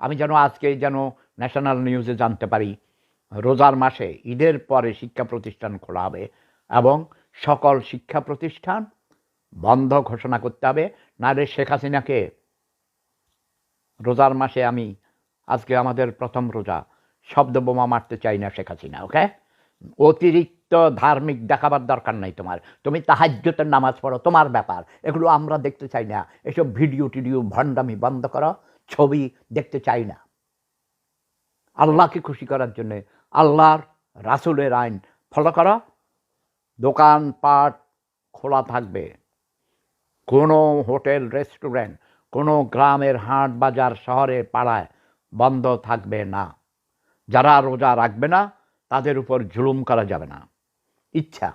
আমি যেন আজকে যেন ন্যাশনাল নিউজে জানতে পারি, রোজার মাসে ঈদের পরে শিক্ষা প্রতিষ্ঠান খোলা হবে এবং সকল শিক্ষা প্রতিষ্ঠান বন্ধ ঘোষণা করতে হবে। নাহলে শেখ হাসিনাকে রোজার মাসে আমি আজকে আমাদের প্রথম রোজা, শব্দ বোমা মারতে চাই না শেখ হাসিনা, ওকে? অতিরিক্ত ধার্মিক দেখাবার দরকার নাই তোমার। তুমি তাহাজ্যতের নামাজ পড়ো, তোমার ব্যাপার। এগুলো আমরা দেখতে চাই না। এসব ভিডিও টিডিও ভণ্ডামি বন্ধ করো। ছবি দেখতে চাই না। আল্লাহকে খুশি করার জন্যে আল্লাহর রাসুলের আইন ফলো করো। দোকানপাট খোলা থাকবে। কোনো হোটেল, রেস্টুরেন্ট, কোনো গ্রামের হাট বাজার শহরের পাড়ায় বন্ধ থাকবে না। যারা রোজা রাখবে না, তাদের উপর জুলুম করা যাবে না। ইচ্ছা,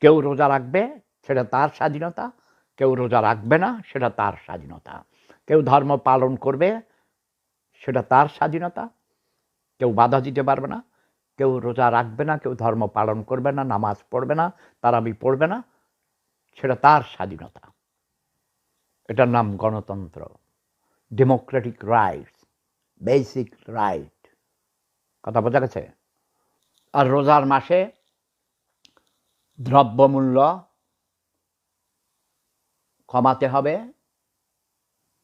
কেউ রোজা রাখবে, সেটা তার স্বাধীনতা কেউ রোজা রাখবে না, সেটা তার স্বাধীনতা। কেউ ধর্ম পালন করবে, সেটা তার স্বাধীনতা। কেউ বাধা দিতে পারবে না, কেউ রোজা রাখবে না, কেউ ধর্ম পালন করবে না, নামাজ পড়বে না, তারাবি পড়বে না, সেটা তার স্বাধীনতা। এটার নাম গণতন্ত্র। ডেমোক্রেটিক রাইটস বেসিক রাইট কথা বোঝা গেছে? আর রোজার মাসে দ্রব্যমূল্য কমাতে হবে।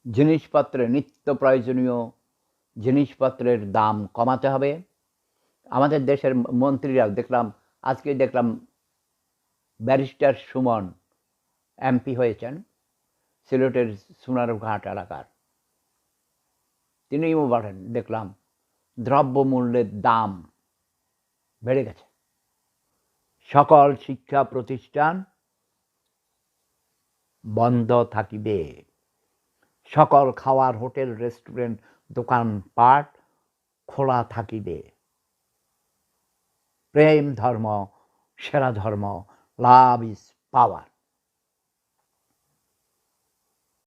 জিনিসপত্রের নিত্য প্রয়োজনীয় জিনিসপত্রের দাম কমাতে হবে। আমাদের দেশের মন্ত্রীরা দেখলাম আজকে দেখলাম ব্যারিস্টার সুমন এমপি হয়েছেন, সিলেটের সোনারঘাট এলাকার। তিনিও বলেন, দেখলাম দ্রব্যমূল্যের দাম বেড়ে গেছে। সকল শিক্ষা প্রতিষ্ঠান বন্ধ থাকিবে। সকল খাওয়ার হোটেল, রেস্টুরেন্ট দোকানপাট খোলা থাকিবে। প্রেম ধর্ম, সেরা ধর্ম, লাভ ইজ পাওয়ার।